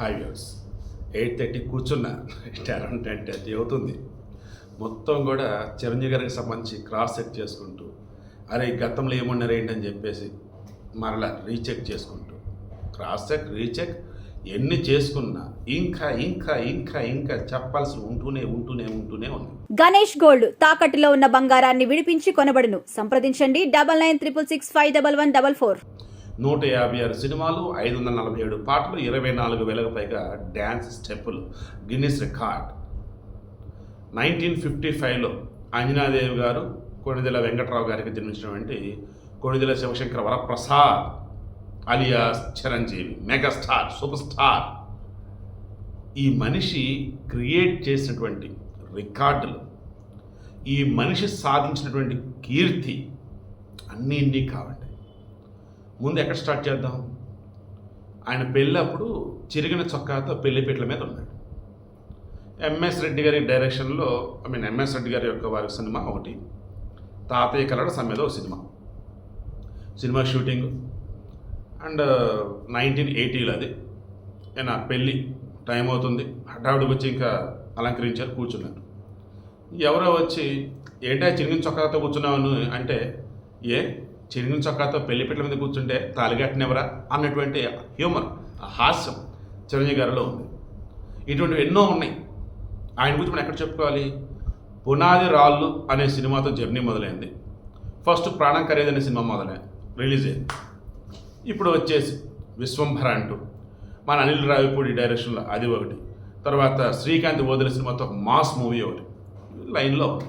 Hi views eight thirty కూర్చున్నా. Around ten thirty అవుతుంది. మొత్తం కూడా చిరంజీవి గారికి సంబంధించి క్రాస్ చెక్ చేసుకుంటూ అరే గతంలో ఏమన్నారు ఏంటని చెప్పేసి మరలా రీచెక్ చేసుకుంటూ. క్రాస్ చెక్ రీచెక్ ఎన్ని చేసుకున్నా ఇంకా ఇంకా ఇంకా ఇంకా చెప్పాల్సి ఉంటూనే ఉంటూనే ఉంటూనే ఉంది. గణేష్ గోల్డ్ తాకట్టులో ఉన్న బంగారాన్ని విడిపించి కొనబడును. సంప్రదించండి. Double nine triple six five double one double four. నూట యాభై ఆరు సినిమాలు ఐదు వందల నలభై ఏడు పాటలు ఇరవై నాలుగు వేలకు పైగా డ్యాన్స్ స్టెప్పులు. Guinness record. నైన్టీన్ ఫిఫ్టీ ఫైవ్లో అంజనాదేవి గారు కొణిదెల వెంకట్రావు గారికి జన్మించినటువంటి Konidela Sivashankara Varaprasad alias Chiranjeevi megastar super star ఈ మనిషి క్రియేట్ చేసినటువంటి రికార్డులు ఈ మనిషి సాధించినటువంటి కీర్తి అన్నీ ఇన్ని కావండి. ముందు ఎక్కడ స్టార్ట్ చేద్దాం? ఆయన పెళ్ళి అప్పుడు చిరిగిన చొక్కాతో పెళ్ళిపీటల మీద ఉన్నాడు. ఎంఎస్ రెడ్డి గారి డైరెక్షన్లో ఐ మీన్ ఎంఎస్ రెడ్డి గారి యొక్క వారి సినిమా ఒకటి. తాతయ్య కలడ సమ్మెద ఒక cinema. Cinema shooting and nineteen ఎయిటీలో అది. నా పెళ్ళి టైం అవుతుంది. హఠావుడికి వచ్చి ఇంకా అలంకరించారు కూర్చున్నాను ఎవరో వచ్చి ఏంటో చిరిగిన చొక్కాతో కూర్చున్నావు అంటే ఏ చిరిగిన చొక్కాతో పెళ్ళిపెట్ల మీద కూర్చుంటే తాలిగట్టినెవరా అన్నటువంటి హ్యూమర్ హాస్యం చిరంజీవి గారిలో ఉంది. ఇటువంటివి ఎన్నో ఉన్నాయి. ఆయన గురించి మనం ఎక్కడ చెప్పుకోవాలి? పునాది రాళ్ళు అనే సినిమాతో జర్నీ మొదలైంది. ఫస్ట్ ప్రాణం ఖరీదు అనే సినిమా మొదలైంది రిలీజ్ అయింది. ఇప్పుడు వచ్చేసి విశ్వంభర అంటూ మన అనిల్ రావిపూడి డైరెక్షన్లో అది ఒకటి. తర్వాత శ్రీకాంత్ ఓదెల సినిమాతో మాస్ మూవీ ఒకటి. లైన్లో.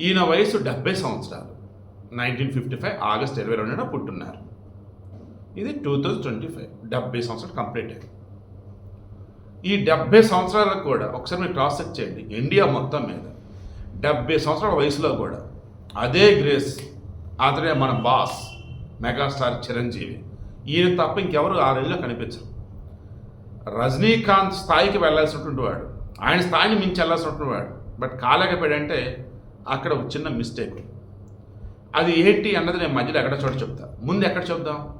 ఈయన వయసు డెబ్బై సంవత్సరాలు. నైన్టీన్ ఫిఫ్టీ ఫైవ్ ఆగస్ట్ ఇరవై రెండున పుట్టున్నారు. ఇది టూ థౌజండ్ ట్వంటీ ఫైవ్ డెబ్బై సంవత్సరాలు కంప్లీట్ అయింది. ఈ డెబ్బై సంవత్సరాలకు కూడా ఒకసారి మీరు క్రాస్ చెక్ చేయండి ఇండియా మొత్తం మీద డెబ్బై సంవత్సరాల వయసులో కూడా అదే గ్రేస్ అతనే మన బాస్ మెగాస్టార్ చిరంజీవి. ఈయన తప్ప ఇంకెవరు ఆ రేంజ్లో కనిపించరు. రజనీకాంత్ స్థాయికి వెళ్ళాల్సినటువంటి వాడు ఆయన స్థాయిని మించి వెళ్ళాల్సినటువంటి వాడు. బట్ కాలేకపోయాడంటే అక్కడ ఒక చిన్న మిస్టేక్ అది ఏంటి అన్నది నేను మధ్యలో ఎక్కడ చోట చెప్తా. ముందు ఎక్కడ చెప్దాం?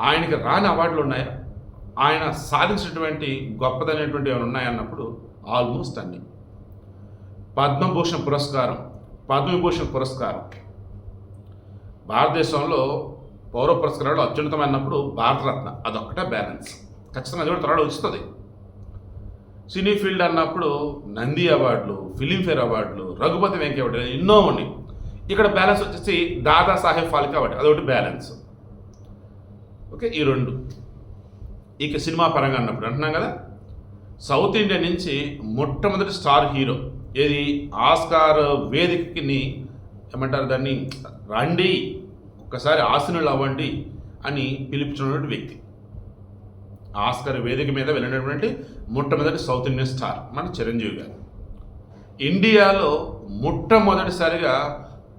ఆయనకి రాని అవార్డులు ఉన్నాయా? ఆయన సాధించినటువంటి గొప్పదైనటువంటి ఏమైనా ఉన్నాయన్నప్పుడు ఆల్మోస్ట్ అన్ని. పద్మభూషణ్ పురస్కారం పద్మవిభూషణ్ పురస్కారం. భారతదేశంలో పౌర పురస్కారాలు అత్యున్నతమైనప్పుడు భారతరత్న అదొక్కటే బ్యాలెన్స్. ఖచ్చితంగా అది కూడా త్వరలో వస్తుంది. సినీ ఫీల్డ్ అన్నప్పుడు నంది అవార్డులు ఫిలింఫేర్ అవార్డులు రఘుపతి వెంకయ్య ఎన్నో ఉన్నాయి. ఇక్కడ బ్యాలెన్స్ వచ్చేసి దాదా సాహెబ్ ఫాల్కే అవార్డు అదొకటి బ్యాలెన్స్ ఓకే ఈ రెండు. ఇక సినిమా పరంగా అన్నప్పుడు అంటున్నాం కదా సౌత్ ఇండియా నుంచి మొట్టమొదటి స్టార్ హీరో ఏది? ఆస్కార్ వేదికని ఏమంటారు దాన్ని? రండి ఒక్కసారి ఆసనులు అవ్వండి అని పిలిపించినటువంటి వ్యక్తి. ఆస్కార్ వేదిక మీద వెళ్ళినటువంటి మొట్టమొదటి సౌత్ ఇండియన్ స్టార్ మన చిరంజీవి గారు. ఇండియాలో మొట్టమొదటిసారిగా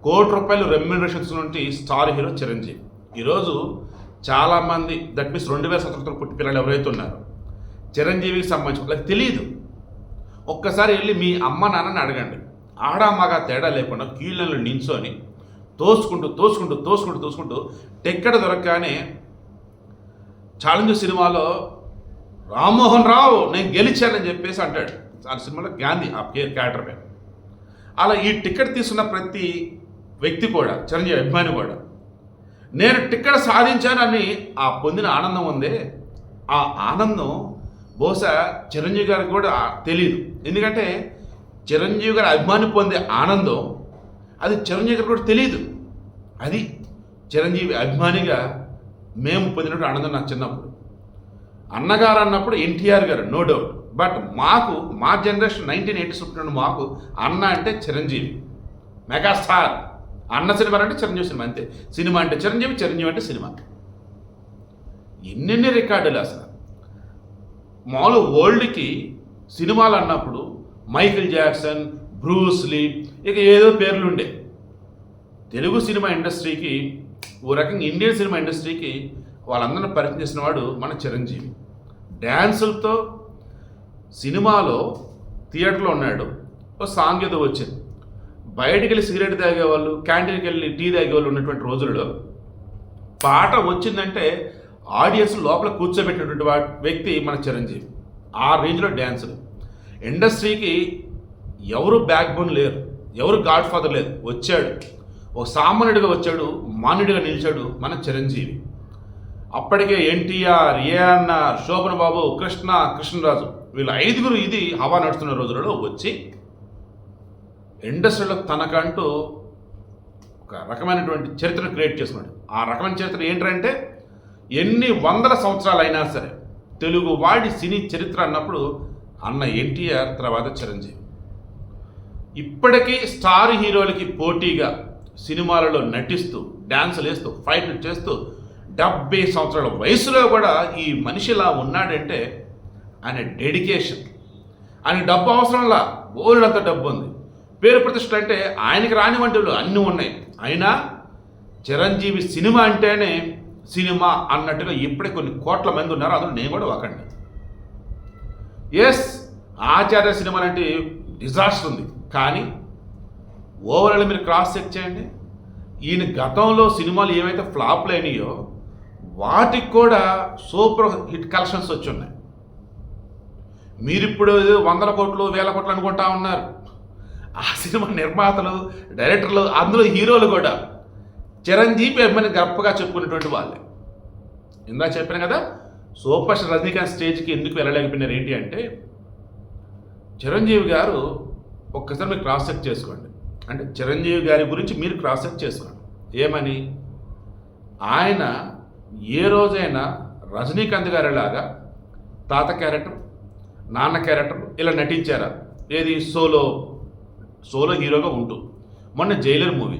కోటి రూపాయలు రెమ్యూనరేషన్స్ నుండి స్టార్ హీరో చిరంజీవి. ఈరోజు చాలామంది దట్ మీన్స్ రెండు వేల సంవత్సరాల పుట్టి పిల్లలు ఎవరైతే ఉన్నారో చిరంజీవికి సంబంధించి వాళ్ళకి తెలియదు ఒక్కసారి వెళ్ళి మీ అమ్మ నాన్నని అడగండి. ఆడ మగ తేడా లేకుండా కీళ్ళలో నించొని తోసుకుంటూ తోసుకుంటూ తోసుకుంటూ తోసుకుంటూ టెక్కడ దొరకగానే ఛాలెంజ్ సినిమాలో రామ్మోహన్ రావు నేను గెలిచానని చెప్పేసి అంటాడు. ఆ సినిమాలో గాంధీ ఆ క్యారెక్టర్ పేరు. అలా ఈ టికెట్ తీసుకున్న ప్రతి వ్యక్తి కూడా చిరంజీవి అభిమాని కూడా. నేను టిక్కెట్ సాధించానని ఆ పొందిన ఆనందం ఉంది. ఆ ఆనందం బహుశా చిరంజీవి గారికి కూడా తెలియదు ఎందుకంటే చిరంజీవి గారు అభిమాని పొందే ఆనందం అది చిరంజీవి గారికి కూడా తెలియదు అది చిరంజీవి అభిమానిగా మేము పొందినటువంటి ఆనందం నాకు చిన్నప్పుడు. అన్నగారు అన్నప్పుడు ఎన్టీఆర్ గారు నో డౌట్ బట్ మాకు మా జనరేషన్ నైన్టీన్ ఎయిటీస్ పుట్టిన మాకు అన్న అంటే చిరంజీవి. మెగాస్టార్ అన్న సినిమా అంటే చిరంజీవి సినిమా అంతే. సినిమా అంటే చిరంజీవి చిరంజీవి అంటే సినిమా. ఎన్నెన్ని రికార్డులు అసలు. మామూలు వరల్డ్కి సినిమాలు అన్నప్పుడు మైకిల్ జాక్సన్ బ్రూస్లీ ఇక ఏదో పేర్లుండే. తెలుగు సినిమా ఇండస్ట్రీకి ఓ రకంగా ఇండియన్ సినిమా ఇండస్ట్రీకి వాళ్ళందరిని పరిచయం చేసిన వాడు మన చిరంజీవి. డ్యాన్సులతో సినిమాలో థియేటర్లో ఉన్నాడు. ఓ సాంగ్ ఏదో వచ్చింది. బయటికి వెళ్ళి సిగరెట్ తాగేవాళ్ళు క్యాంటీన్కి వెళ్ళి టీ తాగేవాళ్ళు ఉన్నటువంటి రోజుల్లో పాట వచ్చిందంటే ఆడియన్స్ లోపల కూర్చోబెట్టినటువంటి వా- వ్యక్తి మన చిరంజీవి. ఆ రేంజ్లో డ్యాన్సులు. ఇండస్ట్రీకి ఎవరు బ్యాక్ బోన్ లేరు ఎవరు గాడ్ ఫాదర్ లేదు. వచ్చాడు. ఒక సామాన్యుడిగా వచ్చాడు మాన్యుడిగా నిలిచాడు మన చిరంజీవి. అప్పటికే ఎన్టీఆర్ ఏఎన్ఆర్ శోభన్ బాబు కృష్ణ కృష్ణరాజు వీళ్ళు ఐదుగురు ఇది హవా నడుస్తున్న రోజులలో వచ్చి ఇండస్ట్రీలో తనకంటూ ఒక రకమైనటువంటి చరిత్రను క్రియేట్ చేసుకున్నాడు ఆ రకమైన చరిత్ర ఏంటంటే ఎన్ని వందల సంవత్సరాలు అయినా సరే తెలుగు వాడి సినీ చరిత్ర అన్నప్పుడు అన్న ఎన్టీఆర్ తర్వాత చిరంజీవి. ఇప్పటికీ స్టార్ హీరోలకి పోటీగా సినిమాలలో నటిస్తూ డ్యాన్సులు వేస్తూ ఫైట్లు చేస్తూ డెబ్బై సంవత్సరాల వయసులో కూడా ఈ మనిషి ఇలా ఉన్నాడంటే ఆయన డెడికేషన్. ఆయన డబ్బు అవసరంలా బోల్డంత డబ్బు ఉంది. పేరు ప్రతిష్టలు అంటే ఆయనకి రాని వంటివి అన్నీ ఉన్నాయి. అయినా చిరంజీవి సినిమా అంటేనే సినిమా అన్నట్టుగా ఇప్పుడే కొన్ని కోట్ల మంది ఉన్నారు. అందులో నేను కూడా ఒకండి ఎస్ ఆచార్య సినిమా లాంటి డిజాస్టర్ ఉంది. కానీ ఓవరాల్ మీరు క్రాస్ చెక్ చేయండి. ఈయన గతంలో సినిమాలు ఏవైతే ఫ్లాప్లు అయినాయో వాటికి కూడా సూపర్ హిట్ కలెక్షన్స్ వచ్చి ఉన్నాయి. మీరు ఇప్పుడు వందల కోట్లు వేల కోట్లు అనుకుంటా ఉన్నారు. ఆ సినిమా నిర్మాతలు డైరెక్టర్లు అందులో హీరోలు కూడా చిరంజీవి అమ్మని గొప్పగా చెప్పుకునేటువంటి వాళ్ళే. ఇందా చెప్పాను కదా సూపర్ స్టార్ రజనీకాంత్ స్టేజ్కి ఎందుకు వెళ్ళలేకపోయినారు ఏంటి అంటే చిరంజీవి గారు ఒక్కసారి మీరు క్రాస్ చెక్ చేసుకోండి. అంటే చిరంజీవి గారి గురించి మీరు క్రాస్ చెక్ చేసుకోండి. ఏమని? ఆయన ఏ రోజైనా రజనీకాంత్ గారిలాగా తాత క్యారెక్టర్ నాన్న క్యారెక్టర్ ఇలా నటించారా? ఏది? సోలో సోలో హీరోగా ఉంటూ. మొన్న జైలర్ మూవీ.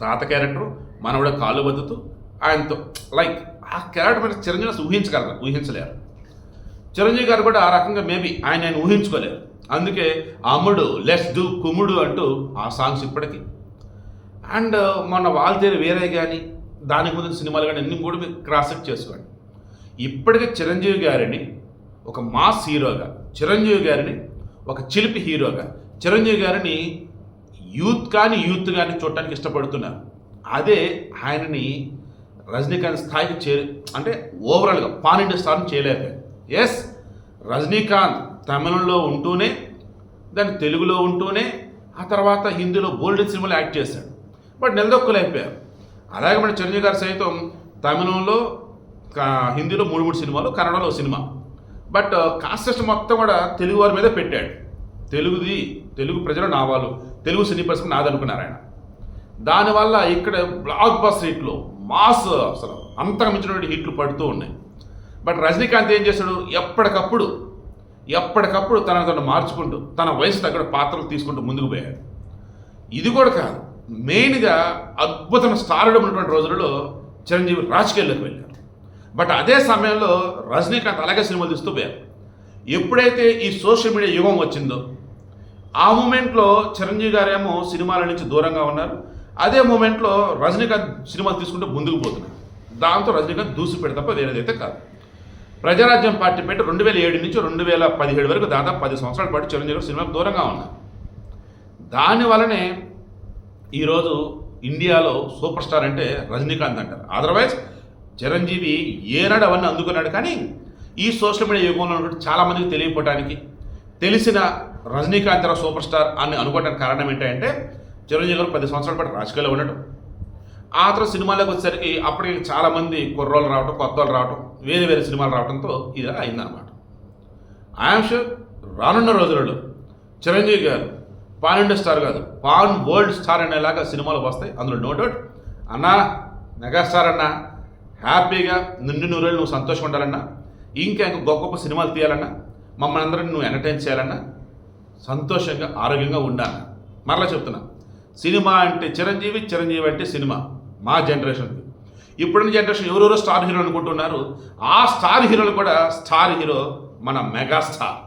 తాత క్యారెక్టర్ మనవడ కాళ్ళు బతుతూ ఆయనతో లైక్ ఆ క్యారెక్టర్ మీద చిరంజీవి ఊహించగలరు? ఊహించలేరు. చిరంజీవి గారు కూడా ఆ రకంగా మేబీ ఆయన ఆయన ఊహించుకోలేరు. అందుకే అమ్ముడు లెస్ డు కుమ్ముడు అంటూ ఆ సాంగ్స్ ఇప్పటికీ. అండ్ మొన్న వాల్తేరు వేరే కానీ దానికి ముందు సినిమాలు కానీ అన్ని కూడా మీరు క్రాస్ చేసుకోండి. ఇప్పటికే చిరంజీవి గారిని ఒక మాస్ హీరోగా చిరంజీవి గారిని ఒక చిలిపి హీరోగా చిరంజీవి గారిని యూత్ కానీ యూత్ కానీ చూడటానికి ఇష్టపడుతున్నారు అదే ఆయనని రజనీకాంత్ స్థాయికి చే అంటే ఓవరాల్గా పాన్ ఇండియా స్థానం చేయలేకపోయారు. ఎస్ రజనీకాంత్ తమిళంలో ఉంటూనే దాన్ని తెలుగులో ఉంటూనే ఆ తర్వాత హిందీలో బోల్డెన్ సినిమాలు యాక్ట్ చేశాడు. బట్ నిలదొక్కలేకపోయారు. అలాగే మన చిరంజీవి గారు సైతం తమిళంలో హిందీలో మూడు మూడు సినిమాలు కన్నడలో సినిమా. బట్ కాన్సెప్ట్ uh, మొత్తం కూడా తెలుగు వారి మీద పెట్టాడు. తెలుగుది తెలుగు ప్రజలు నా వాళ్ళు తెలుగు సినీ పరిశ్రమ నాదనుకున్నారు ఆయన. దానివల్ల ఇక్కడ బ్లాక్ బస్ హిట్లు మాస్ అసలు అంతకమించినటువంటి హిట్లు పడుతూ ఉన్నాయి. బట్ రజనీకాంత్ ఏం చేశాడు? ఎప్పటికప్పుడు ఎప్పటికప్పుడు తన తను మార్చుకుంటూ తన వయసు తగ్గ పాత్రలు తీసుకుంటూ ముందుకు పోయాడు. ఇది కూడా కాదు. మెయిన్గా అద్భుతమైన స్టార్డం ఉన్నటువంటి రోజులలో చిరంజీవి రాజకీయాల్లోకి వెళ్ళారు. బట్ అదే సమయంలో రజనీకాంత్ అలాగే సినిమాలు తీస్తూ పోయారు. ఎప్పుడైతే ఈ సోషల్ మీడియా యుగం వచ్చిందో ఆ మూమెంట్లో చిరంజీవి గారేమో సినిమాల నుంచి దూరంగా ఉన్నారు. అదే మూమెంట్లో రజనీకాంత్ సినిమాలు తీసుకుంటే ముందుకు పోతున్నారు. దాంతో రజనీకాంత్ దూసిపెడు తప్ప వేరేదైతే కాదు. ప్రజారాజ్యం పార్టీ పెట్టి రెండు వేల ఏడు నుంచి రెండు వేల పదిహేడు వరకు దాదాపు పది సంవత్సరాల పాటు చిరంజీవి గారు సినిమాకు దూరంగా ఉన్నారు. దాని వలనే ఈరోజు ఇండియాలో సూపర్ స్టార్ అంటే రజనీకాంత్ అంటారు. అదర్వైజ్ చిరంజీవి ఏనాడు అవన్నీ అందుకున్నాడు. కానీ ఈ సోషల్ మీడియా యుగంలో ఉన్నటువంటి చాలా మందికి తెలియపోవటానికి తెలిసిన రజనీకాంత్ రావు సూపర్ స్టార్ అని అనుకోవడానికి కారణం ఏంటంటే చిరంజీవి గారు పది సంవత్సరాల పాటు రాజకీయాల్లో ఉండటం. ఆ తర్వాత సినిమాలకు వచ్చేసరికి అప్పటికి చాలామంది కుర్రోళ్ళు రావటం కొత్త రావటం వేరే వేరే సినిమాలు రావడంతో ఇది అయిందనమాట ఐఎమ్ షూర్ రానున్న రోజులలో చిరంజీవి గారు పాన్ ఇండియా స్టార్ కాదు పాన్ వరల్డ్ స్టార్ అనేలాగా సినిమాలు వస్తాయి. అందులో నో డౌట్ అన్నా మెగాస్టార్ అన్నా హ్యాపీగా నిండు నూరేళ్ళు నువ్వు సంతోషంగా ఉండాలన్నా ఇంకా ఇంకా గొప్ప గొప్ప సినిమాలు తీయాలన్నా మమ్మల్ని అందరిని నువ్వు ఎంటర్టైన్ చేయాలన్నా సంతోషంగా ఆరోగ్యంగా ఉండాలి. మరలా చెప్తున్నా సినిమా అంటే చిరంజీవి చిరంజీవి అంటే సినిమా మా జనరేషన్కి ఇప్పుడున్న జనరేషన్ ఎవరెవరో స్టార్ హీరో అనుకుంటున్నారు ఆ స్టార్ హీరోలు కూడా స్టార్ హీరో మన మెగాస్టార్.